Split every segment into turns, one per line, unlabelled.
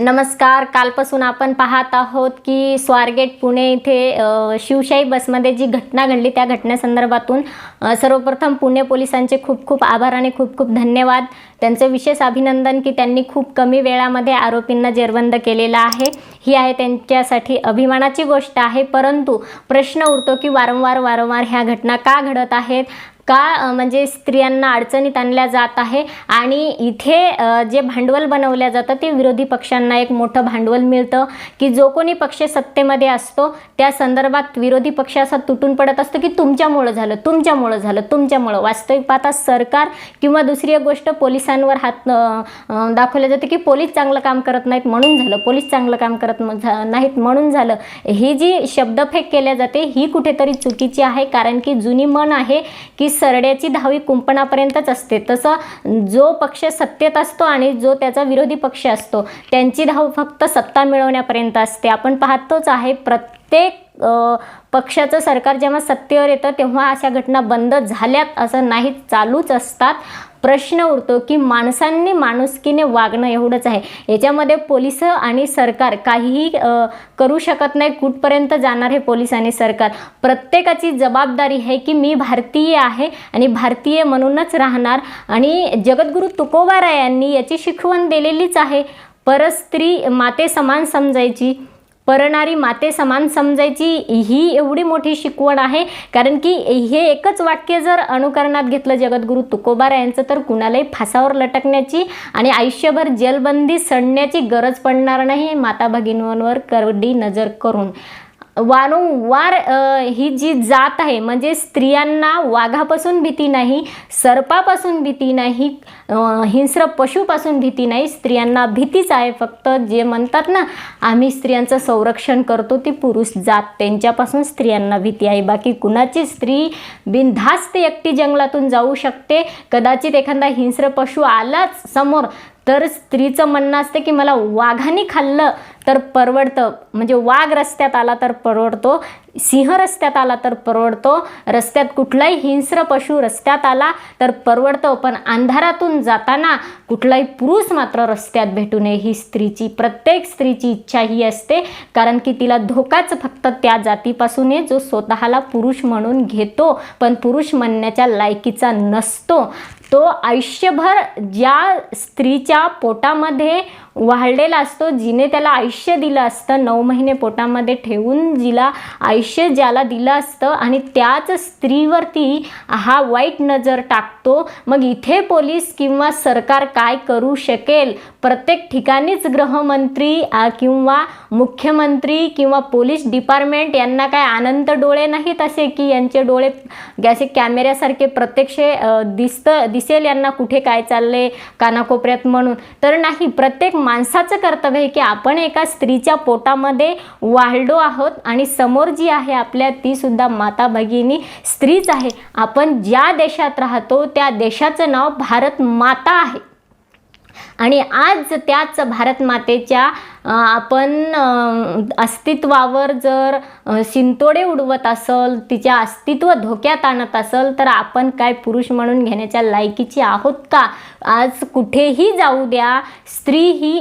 नमस्कार कालपासून आपण पाहत आहोत की स्वारगेट पुणे इथे शिवशाही बसमध्ये जी घटना घडली त्या घटनेसंदर्भातून सर्वप्रथम पुणे पोलिसांचे खूप खूप आभार आणि खूप खूप धन्यवाद. त्यांचं विशेष अभिनंदन की त्यांनी खूप कमी वेळामध्ये आरोपींना जेरबंद केलेलं आहे. ही आहे त्यांच्यासाठी अभिमानाची गोष्ट आहे परंतु प्रश्न उरतो की वारंवार वारंवार ह्या घटना का घडत आहेत? का म्हणजे स्त्रियांना अडचणीत आणल्या जात आहे आणि इथे जे भांडवल बनवल्या जातं ते विरोधी पक्षांना एक मोठं भांडवल मिळतं की जो कोणी पक्ष सत्तेमध्ये असतो त्या संदर्भात विरोधी पक्ष असा तुटून पडत असतो की तुमच्यामुळं झालं तुमच्यामुळं झालं तुमच्यामुळं. वास्तविक पाहता सरकार किंवा दुसरी एक गोष्ट पोलिसांवर हात अ, जाते दाखवलं जातं की पोलीस चांगलं काम करत नाहीत म्हणून झालं पोलीस चांगलं काम करत झा- नाहीत म्हणून झालं. ही जी शब्दफेक केल्या जाते ही कुठेतरी चुकीची आहे कारण की जुनी मन आहे की सरड्याची धावी कुंपणापर्यंतच असते. तसं जो पक्ष सत्तेत असतो आणि जो त्याचा विरोधी पक्ष असतो त्यांची धाव फक्त सत्ता मिळवण्यापर्यंत असते. आपण पाहतोच आहे प्रत्येक पक्षाचं सरकार जेव्हा सत्तेवर येतं तेव्हा अशा घटना बंद झाल्यात असं नाही चालूच असतात. प्रश्न उरतो की माणसांनी माणुसकीने वागणं एवढंच आहे. याच्यामध्ये पोलीस आणि सरकार काहीही करू शकत नाही कुठपर्यंत जाणार हे पोलीस आणि सरकार? प्रत्येकाची जबाबदारी आहे की मी भारतीय आहे आणि भारतीय म्हणूनच राहणार आणि जगद्गुरू तुकोबारा यांनी याची शिकवण दिलेलीच आहे. परस्त्री माते समान समजायची. परणारी माते समान समजायची ही एवढी मोठी शिकवण आहे. कारण की हे एकच वाक्य जर अनुकरणात घेतलं जगद्गुरू तुकोबार यांचं तर कुणालाही फासावर लटकण्याची आणि आयुष्यभर जेलबंदी सडण्याची गरज पडणार नाही माता भगिनींवर करडी नजर करून. वारंवार ही जी जात आहे म्हणजे स्त्रियांना वाघापासून भीती नाही सर्पापासून भीती नाही हिंस्र पशुपासून भीती नाही स्त्रियांना भीतीच आहे. फक्त जे म्हणतात ना आम्ही स्त्रियांचं संरक्षण करतो ती पुरुष जात त्यांच्यापासून स्त्रियांना भीती आहे. बाकी कुणाची स्त्री बिनधास्त एकटी जंगलातून जाऊ शकते कदाचित एखादा हिंस्र पशु आलाच समोर तर स्त्रीचं म्हणणं असतं की मला वाघाने खाल्लं तर परवडतं. म्हणजे वाघ रस्त्यात आला तर परवडतो सिंह रस्त्यात आला तर परवडतो रस्त्यात कुठलाही हिंस्र पशु रस्त्यात आला तर परवडतो. पण अंधारातून जाताना कुठलाही पुरुष मात्र रस्त्यात भेटू नये ही स्त्रीची प्रत्येक स्त्रीची इच्छा ही असते. कारण की तिला धोकाच फक्त त्या जातीपासून आहे जो स्वतःला पुरुष म्हणून घेतो. पण पुरुष म्हणण्याच्या लायकीचा नसतो. तो आयुष्यभर ज्या स्त्रीच्या पोटामध्ये वाढलेला असतो जिने त्याला आयुष्य दिलं असतं नऊ महिने पोटामध्ये ठेवून जिला आयुष्य ज्याला दिलं असतं आणि त्याच स्त्रीवरती हा वाईट नजर टाकतो मग इथे पोलीस किंवा सरकार काय करू शकेल? प्रत्येक ठिकाणीच गृहमंत्री किंवा मुख्यमंत्री किंवा पोलीस डिपार्टमेंट यांना काय आनंद डोळे नाहीत असे की यांचे डोळे असे कॅमेऱ्यासारखे प्रत्यक्ष दिसतं दिसेल यांना कुठे काय चाललंय कानाकोपऱ्यात म्हणून. तर नाही प्रत्येक माणसाचं कर्तव्य आहे की आपण एका स्त्रीच्या पोटामध्ये वाढलो आहोत आणि समोर जी आहे आपल्या ती सुद्धा माता भगिनी स्त्रीच आहे. आपण ज्या देशात राहतो त्या देशाचं नाव भारत माता आहे. आणि आज त्याच भारत मातेच्या आपण अस्तित्वावर जर शिंतोडे उडवत असल तिच्या अस्तित्व धोक्यात आणत असल तर आपण काय पुरुष म्हणून घेण्याच्या लायकीची आहोत का? आज कुठेही जाऊ द्या स्त्री ही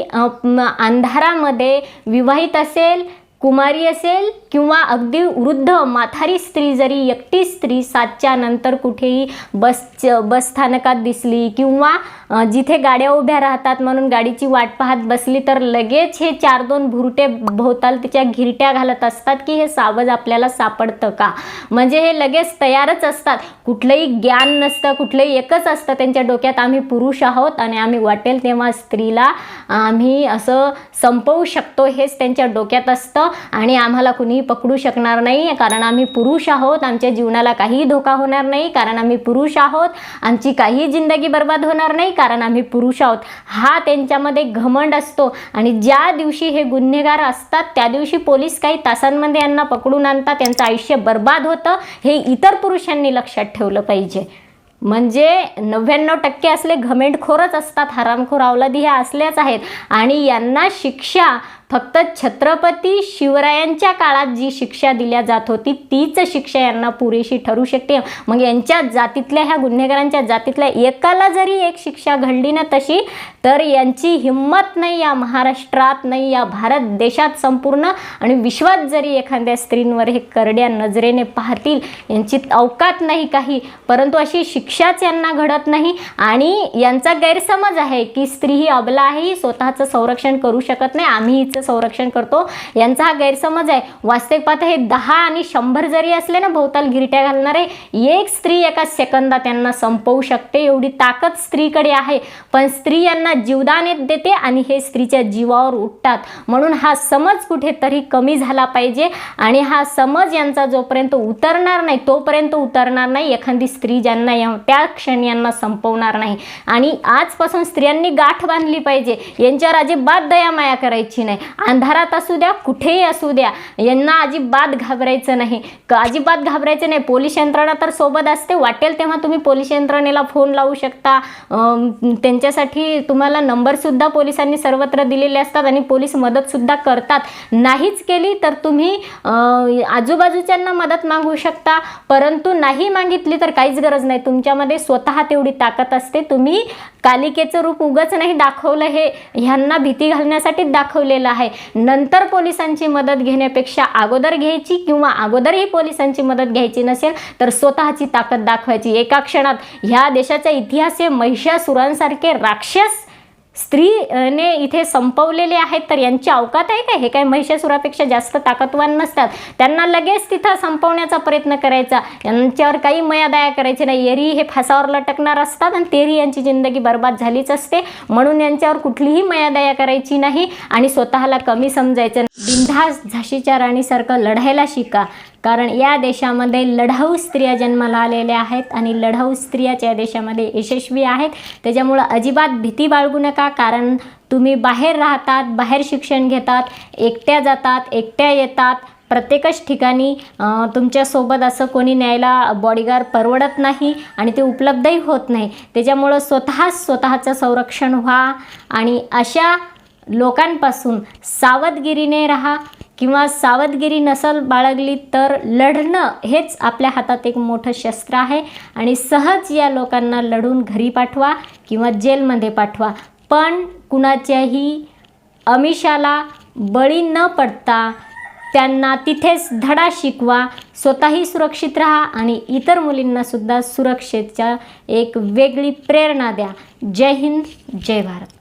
अंधारामध्ये विवाहित असेल कुमारी असेल किंवा अगदी वृद्ध माथारी स्त्री जरी एकटी स्त्री सातच्या नंतर कुठेही बस बस स्थानकात दिसली किंवा जिथे गाड्या उभ्या राहतात म्हणून गाडीची वाट पाहत बसली तर लगेच हे चार दोन भुरटे भोवताल तिच्या घिरट्या घालत असतात की हे सावज आपल्याला सापडतं का? म्हणजे हे लगेच तयारच असतात. कुठलंही ज्ञान नसतं कुठलंही एकच असतं त्यांच्या डोक्यात. आम्ही पुरुष आहोत आणि आम्ही वाटेल तेव्हा स्त्रीला आम्ही असं संपवू शकतो हेच त्यांच्या डोक्यात असतं. आणि आम्हाला कुणीही पकडू शकणार नाही कारण आम्ही पुरुष आहोत. आमच्या जीवनाला काहीही धोका होणार नाही कारण आम्ही पुरुष आहोत. आमची काही जिंदगी बर्बाद होणार नाही कारण आम्ही पुरुष आहोत. हा त्यांच्यामध्ये घमंड असतो. आणि ज्या दिवशी हे गुन्हेगार असतात त्या दिवशी पोलीस काही तासांमध्ये यांना पकडून आणतात. त्यांचं आयुष्य बर्बाद होतं. हे इतर पुरुषांनी लक्षात ठेवलं पाहिजे. म्हणजे नव्याण्णव टक्के असले घमेंडखोरच असतात हरामखोर अवलादी ह्या असल्याच आहेत. आणि यांना शिक्षा फक्त छत्रपती शिवरायांच्या काळात जी शिक्षा दिल्या जात होती तीच शिक्षा यांना पुरेशी ठरू शकते. मग यांच्या जातीतल्या ह्या गुन्हेगारांच्या जातीतल्या एकाला जरी एक शिक्षा घडली ना तशी तर यांची हिंमत नाही या महाराष्ट्रात नाही या भारत देशात संपूर्ण. आणि विश्वात जरी एखाद्या स्त्रींवर हे करड्या नजरेने पाहतील यांची अवकात नाही काही. परंतु अशी शिक्षाच यांना घडत नाही. आणि यांचा गैरसमज आहे की स्त्री ही अबला आहे ही स्वतःचं संरक्षण करू शकत नाही. आम्ही हिचं संरक्षण करतो. यांचा हा गैरसमज आहे. वास्तविक पाहता हे दहा आणि शंभर जरी असले ना भोवताल गिरट्या घालणारे एक स्त्री एका सेकंदात त्यांना संपवू शकते. एवढी ताकद स्त्रीकडे आहे. पण स्त्री यांना जीवदान येत देते आणि हे स्त्रीच्या जीवावर उठतात. म्हणून हा समज कुठेतरी कमी झाला पाहिजे. आणि हा समज यांचा जोपर्यंत उतरणार नाही तोपर्यंत उतरणार नाही. एखादी स्त्री ज्यांना या त्या क्षणी यांना संपवणार नाही. आणि आजपासून स्त्रियांनी गाठ बांधली पाहिजे. यांच्यावर अजिबात दया माया करायची नाही. अंधारात असू द्या कुठेही असू द्या यांना अजिबात घाबरायचं नाही. अजिबात घाबरायचं नाही. पोलीस यंत्रणा तर सोबत असते. वाटेल तेव्हा तुम्ही पोलीस यंत्रणेला फोन लावू शकता. त्यांच्यासाठी तुम्हाला नंबरसुद्धा पोलिसांनी सर्वत्र दिलेले असतात आणि पोलीस मदतसुद्धा करतात. नाहीच केली तर तुम्ही आजूबाजूच्यांना मदत मागू शकता. परंतु नाही मागितली तर काहीच गरज नाही. तुमच्यामध्ये स्वतः तेवढी ताकद असते. तुम्ही कालिकेचं रूप उगच नाही दाखवलं हे ह्यांना भीती घालण्यासाठीच दाखवलेलं आहे नंतर पोलिसांची मदत घेण्यापेक्षा अगोदर घ्यायची किंवा अगोदरही पोलिसांची मदत घ्यायची नसेल तर स्वतःची ताकद दाखवायची. एका क्षणात ह्या देशाचा इतिहास हे महिषासुरांसारखे राक्षस स्त्रीने इथे संपवलेले आहेत तर यांची अवकात आहे का हे काय महिषासुरापेक्षा जास्त ताकदवान नसतात. त्यांना लगेच तिथं संपवण्याचा प्रयत्न करायचा. यांच्यावर काही मयादया करायची नाही. एरी हे फासावर लटकणार असतात आणि तेरी यांची जिंदगी बर्बाद झालीच असते. म्हणून यांच्यावर कुठलीही मयादया करायची नाही आणि स्वतःला कमी समजायचं बिंधास झाशीच्या राणीसारखं लढायला शिका. कारण या देशामध्ये लढाऊ स्त्रिया जन्माला आलेल्या आहेत आणि लढाऊ स्त्रियाच या देशामध्ये यशस्वी आहेत. त्याच्यामुळं अजिबात भीती बाळगू नका कारण तुम्ही बाहेर राहतात बाहेर शिक्षण घेतात एकट्या जातात एकट्या येतात. प्रत्येकच ठिकाणी तुमच्यासोबत असं कोणी न्यायला बॉडीगार्ड परवडत नाही आणि ते उपलब्धही होत नाही. त्याच्यामुळं स्वतःच स्वतःचं संरक्षण व्हा आणि अशा लोकांपासून सावधगिरीने रहा. किंवा सावधगिरी नसल बाळगली तर लढणं हेच आपल्या हातात एक मोठं शस्त्र आहे. आणि सहज या लोकांना लढून घरी पाठवा किंवा जेलमध्ये पाठवा. पण कुणाच्याही अमिषाला बळी न पडता त्यांना तिथेच धडा शिकवा. स्वतःही सुरक्षित राहा आणि इतर मुलींनासुद्धा सुरक्षेच्या एक वेगळी प्रेरणा द्या. जय हिंद जय भारत.